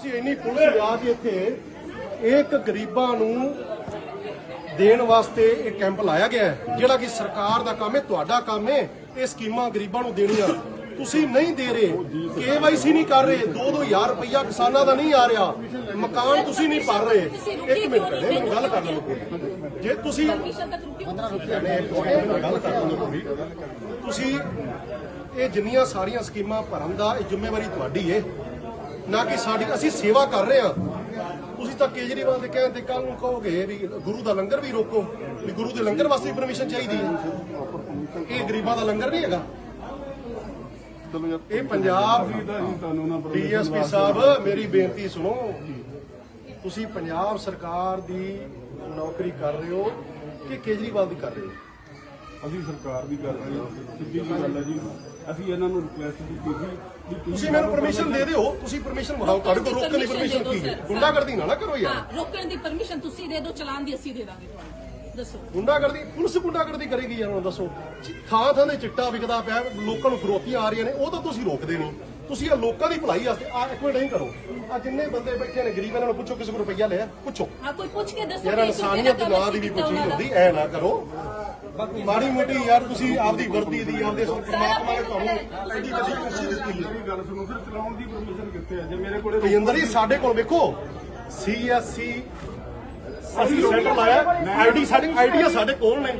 ਤੁਸੀਂ ਇੰਨੀ ਪੁਲਿਸ ਲਿਆ ਇੱਥੇ ਇੱਕ ਗਰੀਬਾਂ ਨੂੰ ਦੇਣ ਵਾਸਤੇ ਇਹ ਕੈਂਪ ਲਾਇਆ ਗਿਆ ਹੈ, ਜਿਹੜਾ ਕਿ ਸਰਕਾਰ ਦਾ ਕੰਮ ਹੈ, ਤੁਹਾਡਾ ਕੰਮ ਹੈ, ਇਹ ਸਕੀਮਾਂ ਗਰੀਬਾਂ ਨੂੰ ਦੇਣੀਆਂ ਤੁਸੀਂ ਨਹੀਂ ਦੇ ਰਹੇ ਕੇਵਾਈਸੀ ਨਹੀਂ ਕਰ ਰਹੇ 2-2000 ਰੁਪਇਆ ਕਿਸਾਨਾਂ ਦਾ ਨਹੀਂ ਆ ਰਿਹਾ, ਮਕਾਨ ਤੁਸੀਂ ਨਹੀਂ ਭਰ ਰਹੇ ਇੱਕ ਮਿੰਟ ਪਹਿਲੇ ਮੈਨੂੰ ਗੱਲ ਕਰ ਲਓ ਪੂਰੀ। ਜੇ ਤੁਸੀਂ ਗੱਲ ਕਰ ਲਓ ਪੂਰੀ। ਤੁਸੀਂ ਇਹ ਜਿੰਨੀਆਂ ਸਾਰੀਆਂ ਸਕੀਮਾਂ ਭਰਨ ਦਾ ਇਹ ਜ਼ਿੰਮੇਵਾਰੀ ਤੁਹਾਡੀ ਹੈ ਨਾ ਕਿ ਸਾਡੀ ਅਸੀਂ ਸੇਵਾ ਕਰ ਰਹੇ ਹਾਂ। ਤੁਸੀਂ ਤਾਂ ਕੇਜਰੀਵਾਲ ਦੇ ਕਹਿਣ ਤੇ ਕੱਲ ਨੂੰ ਕਹੋਗੇ ਵੀ ਗੁਰੂ ਦਾ ਲੰਗਰ ਵੀ ਰੋਕੋ, ਵੀ ਗੁਰੂ ਦੇ ਲੰਗਰ ਵਾਸਤੇ ਪਰਮਿਸ਼ਨ ਚਾਹੀਦੀ ਹੈ। ਇਹ ਗਰੀਬਾਂ ਦਾ ਲੰਗਰ ਨਹੀਂ ਹੈਗਾ। ਇਹ ਪੰਜਾਬ ਡੀਐਸਪੀ ਸਾਹਿਬ, ਮੇਰੀ ਬੇਨਤੀ ਸੁਣੋ। ਤੁਸੀਂ ਪੰਜਾਬ ਸਰਕਾਰ ਦੀ ਨੌਕਰੀ ਕਰ ਰਹੇ ਹੋ ਕਿ ਕੇਜਰੀਵਾਲ ਦੀ ਕਰ ਰਹੇ ਹੋ? ਅਸੀਂ ਸਰਕਾਰ ਦੀ ਕਰ ਰਹੇ ਹਾਂ। ਸਿੱਧੀ ਜੀ ਗੱਲ ਹੈ ਜੀ। ਅਸੀਂ ਇਹਨਾਂ ਨੂੰ ਰਿਕੁਐਸਟ ਕੀਤੀ ਸੀ ਤੁਸੀਂ ਮੈਨੂੰ ਪਰਮਿਸ਼ਨ ਦੇ ਦਿਓ ਤੁਸੀਂ ਪਰਮਿਸ਼ਨ ਵਿਖਾਓ ਤੁਹਾਡੇ ਕੋਲ ਰੋਕਣ ਦੀ ਪਰਮਿਸ਼ਨ ਕੀ ਹੈ? ਗੁੰਡਾਗਰਦੀ ਨਾ ਨਾ ਕਰੋ ਯਾਰ। ਰੋਕਣ ਦੀ ਪਰਮਿਸ਼ਨ ਤੁਸੀਂ ਦੇ ਦਿਓ ਚਲਾਨ ਦੀ ਅਸੀਂ ਦੇ ਦਾਂਗੇ ਤੁਹਾਨੂੰ। ਦੱਸੋ। ਗੁੰਡਾਗਰਦੀ ਪੁਲਿਸ ਗੁੰਡਾਗਰਦੀ ਕਰੇਗੀ ਯਾਰ ਹੁਣ ਦੱਸੋ। ਥਾਂ ਥਾਂ ਦੇ ਚਿੱਟਾ ਵਿਕਦਾ ਪਿਆ ਲੋਕਾਂ ਨੂੰ ਫਰੋਤੀਆਂ ਆ ਰਹੀਆਂ ਨੇ ਉਹ ਤਾਂ ਤੁਸੀਂ ਰੋਕਦੇ ਨਹੀਂ। ਤੁਸੀਂ ਆ ਲੋਕਾਂ ਦੀ ਭਲਾਈ ਵਾਸਤੇ ਆ ਇੱਕ ਮਿੰਟ ਨਹੀਂ ਕਰੋ। ਆ ਜਿੰਨੇ ਬੰਦੇ ਬੈਠੇ ਨੇ ਗਰੀਬ ਇਹਨਾਂ ਨੂੰ ਪੁੱਛੋ ਕਿਸੇ ਕੋਲ ਰੁਪਈਆ ਲਿਆ ਪੁੱਛੋ। ਹਾਂ ਕੋਈ ਪੁੱਛ ਕੇ ਦੱਸੋ ਯਾਰ ਦਾ ਇਨਸਾਨੀਅਤ ਕੰਮ ਨਾਂ ਦੀ ਵੀ ਦਾ। ਹੁੰਦੀ ਐ ਨਾ ਕਰੋ। ਮਾੜੀ ਮੋਟੀ ਯਾਰ ਤੁਸੀਂ ਆਪਦੀ ਵਰਦੀ ਦੀ ਆਪਦੇ ਪਰਮਾਤਮਾ ਨੇ ਤੁਹਾਨੂੰ ਐਡੀ ਵੱਡੀ ਖੁਸ਼ੀ ਦਿੱਤੀ ਹੈ। ਗੱਲ ਸੁਣੋ ਫਿਰ ਚਲਾਉਣ ਦੀ ਪਰਮਿਸ਼ਨ ਕਿੱਥੇ ਹੈ? ਜੇ ਮੇਰੇ ਕੋਲੇ ਰਜਿੰਦਰ ਜੀ ਸਾਡੇ ਕੋਲ ਵੇਖੋ। ਸੀਐਸਸੀ ਅਸੀਂ ਸੈਂਟਰ ਲਾਇਆ। ਆਈਡੀ ਸਾਡੇ ਆਈਡੀਆ ਸਾਡੇ ਕੋਲ ਨੇ।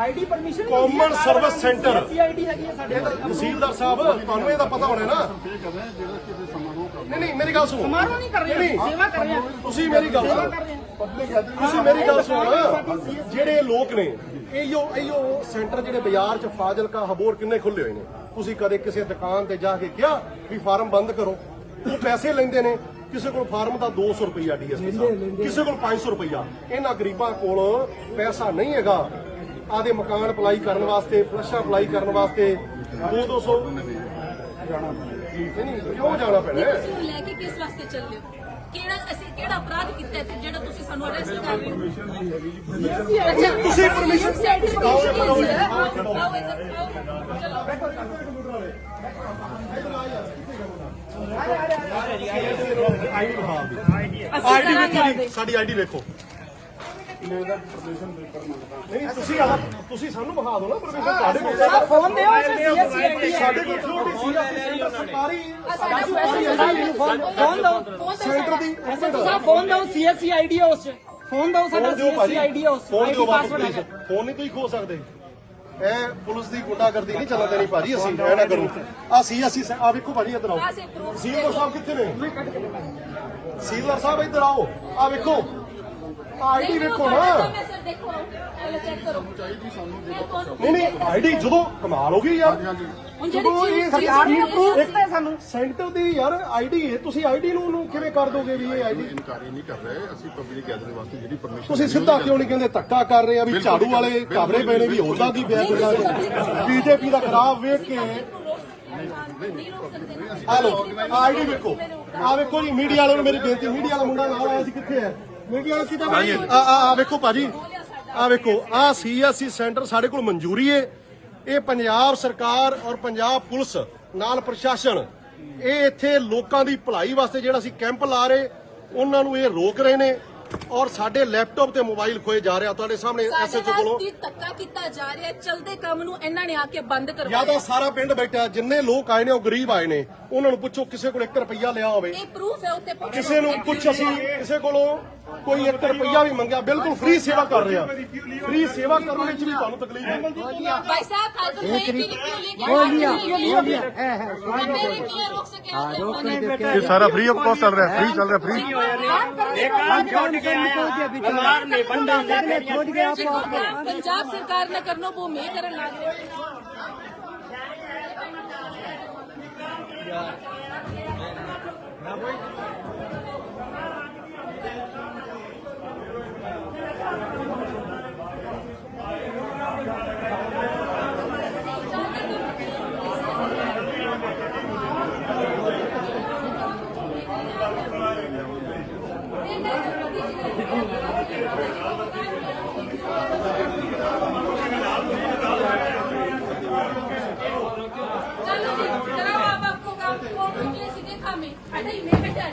ID permission Common Service Center। ID ਹੈਗੀ ਹੈ ਸਾਡੇ ਤਹਿਸੀਲਦਾਰ ਸਾਹਿਬ ਤੁਹਾਨੂੰ ਇਹਦਾ ਪਤਾ ਹੋਣਾ ਨਾ। ਨਹੀਂ ਨਹੀਂ ਮੇਰੀ ਗੱਲ ਸੁਣੋ। ਸਮਾਰੋਹ ਨਹੀਂ ਕਰ ਰਹੇ। ਸੇਵਾ ਕਰ ਰਹੇ ਤੁਸੀਂ ਮੇਰੀ ਗੱਲ ਸੁਣੋ। ਤੁਸੀਂ ਮੇਰੀ ਗੱਲ ਸੁਣੋ। ਜਿਹੜੇ ਲੋਕ ਨੇ ਇਹੋ ਇਹੋ ਸੈਂਟਰ ਜਿਹੜੇ ਬਾਜ਼ਾਰ 'ਚ ਫਾਜ਼ਿਲਕਾ ਹਬੋਰ ਕਿੰਨੇ ਖੁੱਲੇ ਹੋਏ ਨੇ। ਤੁਸੀਂ ਕਦੇ ਕਿਸੇ ਦੁਕਾਨ ਤੇ ਜਾ ਕੇ ਕਿਹਾ ਵੀ ਫਾਰਮ ਬੰਦ ਕਰੋ? ਉਹ ਪੈਸੇ ਲੈਂਦੇ ਨੇ। ਕਿਸੇ ਕੋਲ ਫਾਰਮ ਦਾ 200 ਰੁਪਈਆ ਡੀਐਸਪੀ ਸਾਹਿਬ ਕਿਸੇ ਕੋਲ 500 ਰੁਪਈਆ। ਇਹਨਾਂ ਗਰੀਬਾਂ ਕੋਲ ਪੈਸਾ ਨਹੀਂ ਹੈਗਾ। ਆਦੇ ਮਕਾਨ ਅਪਲਾਈ ਕਰਨ ਵਾਸਤੇ ਫਲਸ਼ਾਂ ਅਪਲਾਈ ਕਰਨ ਵਾਸਤੇ 2 200 ਜਾਣਾ ਨਹੀਂ? ਕਿਉਂ ਜਾਣਾ ਪੈਣਾ? ਹੈ? ਤੁਸੀਂ ਨੂੰ ਲੈ ਕੇ ਕਿਸ ਵਾਸਤੇ ਚੱਲੇ ਹੋ? ਕਿਹੜਾ ਅਸੀਂ ਕਿਹੜਾ ਅਪਰਾਧ ਕੀਤਾ ਹੈ ਤੇ ਜਿਹੜਾ ਤੁਸੀਂ ਸਾਨੂੰ ਅਰੈਸਟ ਕਰ ਰਹੇ ਹੋ? ਤੁਸੀਂ ਚਲੋ। ਆਈਡੀ ਦਿਓ। ਆਈਡੀ ਵੇਖੋ ਸਾਡੀ ਆਈਡੀ ਵੇਖੋ। ਮੇਰਾ ਪਰਮਿਸ਼ਨ ਪੇਪਰ ਮੰਗਦਾ ਨਹੀਂ ਤੁਸੀਂ ਆ ਤੁਸੀਂ ਸਾਨੂੰ ਵਿਖਾ ਦਿਓ ਨਾ ਪਰਮਿਸ਼ਨ ਤੁਹਾਡੇ ਕੋਲ ਫੋਨ ਦਿਓ ਸਾਡੇ ਕੋਲ ਛੋਟੀ ਸੀ ਸੈਂਟਰ ਸਰਕਾਰੀ ਸਾਡਾ ਫੋਨ ਦਿਓ ਸੈਂਟਰ ਦੀ ਤੁਸੀਂ ਫੋਨ ਦਿਓ। ਸੀਐਸਸੀ ਆਈਡੀ ਉਸ ਫੋਨ ਦਿਓ ਸਾਡਾ ਸੀਐਸਸੀ ਆਈਡੀ ਉਸ ਫੋਨ ਦਿਓ ਹੈਗਾ। ਫੋਨ ਨਹੀਂ ਤੁਸੀਂ ਖੋ ਸਕਦੇ। ਇਹ ਪੁਲਿਸ ਦੀ ਗੁੰਡਾਗਰਦੀ ਨਹੀਂ ਚੱਲਣ ਦੇਣੀ ਭਾਜੀ ਅਸੀਂ ਇਹ ਨਾ ਕਰੋ। ਆ ਸੀ ਅਸੀਂ ਆ ਵੇਖੋ ਭਾਜੀ ਇੱਧਰ ਆਓ। ਸੇ ਸੀਲਰ ਸਾਹਿਬ ਕਿੱਥੇ ਨੇ? ਸੀਲਰ ਸਾਹਿਬ ਇੱਧਰ ਆਓ। ਆ ਵੇਖੋ। ਆਈਡੀ ਵੇਖੋ ਨਾ। ਮੈਂ ਸਰ ਦੇਖੋ। ਪਹਿਲੇ ਚੈੱਕ ਕਰੋ। ਇਹ ਕੌਣ ਨਹੀਂ ਨਹੀਂ ਆਈਡੀ ਜਦੋਂ ਕਮਾਲ ਹੋ ਗਈ ਯਾਰ। ਹੁਣ ਜਦੋਂ ਜਿਹੜੀ ਇਹ ਚੀਜ਼ ਨੇ ਚੀਜ਼ approve ਕੀਤਾ ਹੈ ਸਾਨੂੰ ਸੈਂਟਰ ਦੀ ਯਾਰ ਆਈਡੀ ਹੈ ਤੁਸੀਂ ਆਈਡੀ ਨੂੰ ਉਹਨੂੰ ਕਿਵੇਂ ਕਰ ਦੋਗੇ ਵੀ ਇਹ ਆਈਡੀ ਇਨਕਾਰੀ ਨਹੀਂ ਕਰ ਰਹੇ ਅਸੀਂ ਪਬਲਿਕ ਗੈਦਰਿੰਗ ਵਾਸਤੇ ਜਿਹੜੀ ਪਰਮਿਸ਼ਨ ਤੁਸੀਂ ਸਿੱਧਾ ਕਿਉਂ ਨਹੀਂ ਕਹਿੰਦੇ ਧੱਕਾ ਕਰ ਰਹੇ ਆ ਵੀ ਝਾੜੂ ਵਾਲੇ ਪਏ ਨੇ ਵੀ ਹੋਦਾ ਕੀ ਪਿਆ ਬੀਜੇਪੀ ਦਾ ਖਰਾਬ ਵੇਖ ਕੇ ਨਹੀਂ ਰੋਕ ਸਕਦੇ? ਨਾ ਆਈਡੀ ਵੇਖੋ। ਆ ਵੇਖੋ ਜੀ ਮੀਡੀਆ ਵਾਲਿਆਂ ਨੂੰ ਮੇਰੀ ਬੇਨਤੀ ਮੀਡੀਆ ਵਾਲਾ ਮੁੰਡਾ ਨਾਲ ਆਇਆ ਸੀ ਕਿੱਥੇ ਹੈ? ਮੀਡੀਆ ਭਾਈ ਆ ਆ ਆ ਵੇਖੋ ਭਾਜੀ। ਆ ਵੇਖੋ ਆ ਸੀਐਸਸੀ ਸੈਂਟਰ ਸਾਡੇ ਕੋਲ ਮਨਜ਼ੂਰੀ ਹੈ ਇਹ ਪੰਜਾਬ ਸਰਕਾਰ ਔਰ ਪੰਜਾਬ ਪੁਲਿਸ ਨਾਲ ਪ੍ਰਸ਼ਾਸਨ ਇਹ ਇੱਥੇ ਲੋਕਾਂ ਦੀ ਭਲਾਈ ਵਾਸਤੇ ਜਿਹੜਾ ਅਸੀਂ ਕੈਂਪ ਲਾ ਰਹੇ ਉਹਨਾਂ ਨੂੰ ਇਹ ਰੋਕ ਰਹੇ ਨੇ। ਔਰ ਸਾਡੇ ਲੈਪਟਾਪ ਤੇ ਮੋਬਾਈਲ ਖੋਏ ਜਾ ਰਿਹਾ ਤੁਹਾਡੇ ਸਾਹਮਣੇ ਐਸਐਚਓ ਕੋਲੋਂ। ਦੀ ਤੱਕਾ ਕੀਤਾ ਜਾ ਰਿਹਾ ਚਲਦੇ ਕੰਮ ਨੂੰ ਇਹਨਾਂ ਨੇ ਆ ਕੇ ਬੰਦ ਕਰਵਾਇਆ। ਜਾਂ ਤਾਂ ਸਾਰਾ ਪਿੰਡ ਬੈਠਾ ਜਿੰਨੇ ਲੋਕ ਆਏ ਨੇ ਉਹ ਗਰੀਬ ਆਏ ਨੇ ਉਹਨਾਂ ਨੂੰ ਪੁੱਛੋ ਕਿਸੇ ਕੋਲ 1 ਰੁਪਿਆ ਲਿਆ ਹੋਵੇ। ਇਹ ਪ੍ਰੂਫ ਹੈ ਉੱਤੇ ਕਿਸੇ ਨੂੰ ਕੁਝ ਅਸੀਂ ਕਿਸੇ ਕੋਲੋਂ ਕੋਈ 1 ਰੁਪਿਆ ਵੀ ਮੰਗਿਆ ਬਿਲਕੁਲ ਫ੍ਰੀ ਸੇਵਾ ਕਰ ਰਿਹਾ। ਫ੍ਰੀ ਸੇਵਾ ਕਰਨ ਵਿੱਚ ਵੀ ਤੁਹਾਨੂੰ ਤਕਲੀਫ ਹੈ। ਭਾਈ ਸਾਹਿਬ ਕੱਲ ਤੋਂ ਇਹ ਹੋ ਗਿਆ ਹੋ? ਗਿਆ ਹੈ। ਹੈ ਸਾਰਾ ਫ੍ਰੀ ਆਫ ਕਾਸਟ ਚੱਲ ਰਿਹਾ ਫ੍ਰੀ ਚੱਲ ਰਿਹਾ ਫ੍ਰੀ बीमार ने बंदा खोज गया आपको पंजाब सरकार ने करनो वो मैं करन लाग रहे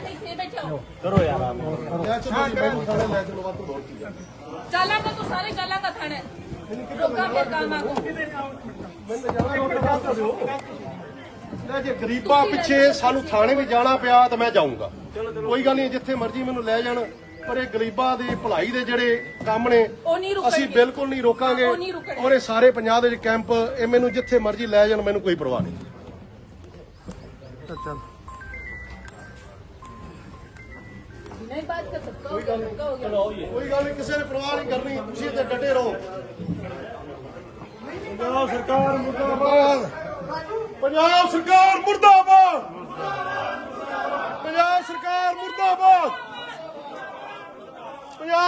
ਇੱਥੇ ਬੈਠਾ ਲੈ ਚਲੋ ਜੀ ਤੂੰ ਸਾਰੇ ਚਾਲਾਂਗਾ ਖਾਣਾ ਲੋਕਾਂ ਦੇ ਕਾਮਾਂ ਕੋ ਲੈ ਜੇ ਗਰੀਬਾਂ ਪਿੱਛੇ ਸਾਨੂੰ ਥਾਣੇ ਵੀ ਜਾਣਾ ਪਿਆ ਤਾਂ ਮੈਂ ਜਾਊਂਗਾ ਕੋਈ ਗੱਲ ਨਹੀਂ ਜਿੱਥੇ ਮਰਜ਼ੀ ਮੈਨੂੰ ਲੈ ਜਾਣ ਪਰ ਇਹ ਗਰੀਬਾਂ ਦੀ ਭਲਾਈ ਦੇ ਜਿਹੜੇ ਕੰਮ ਨੇ ਉਹ ਨਹੀਂ ਰੁਕਣਗੇ। ਅਸੀਂ ਬਿਲਕੁਲ ਨਹੀਂ ਰੋਕਾਂਗੇ ਉਹ ਨਹੀਂ ਰੁਕਣਗੇ। ਔਰ ਇਹ ਸਾਰੇ ਪੰਜਾਬ ਦੇ ਵਿੱਚ ਕੈਂਪ ਇਹ ਮੈਨੂੰ ਜਿੱਥੇ ਮਰਜ਼ੀ ਲੈ ਜਾਣ ਮੈਨੂੰ ਕੋਈ ਪਰਵਾਹ ਨਹੀਂ। ਨਹੀਂ ਬਾਤ ਕਰ ਸਕਦਾ ਕੋਈ ਗੱਲ ਨਹੀਂ। ਕੋਈ ਗੱਲ ਨਹੀਂ ਕਿਸੇ ਨੇ ਪਰਵਾਹ ਨਹੀਂ ਕਰਨੀ ਤੁਸੀਂ ਇੱਥੇ ਡਟੇ ਰਹੋ। ਪੰਜਾਬ ਸਰਕਾਰ ਮੁਰਦਾਬਾਦ। ਪੰਜਾਬ ਸਰਕਾਰ ਮੁਰਦਾਬਾਦ ਪੰਜਾਬ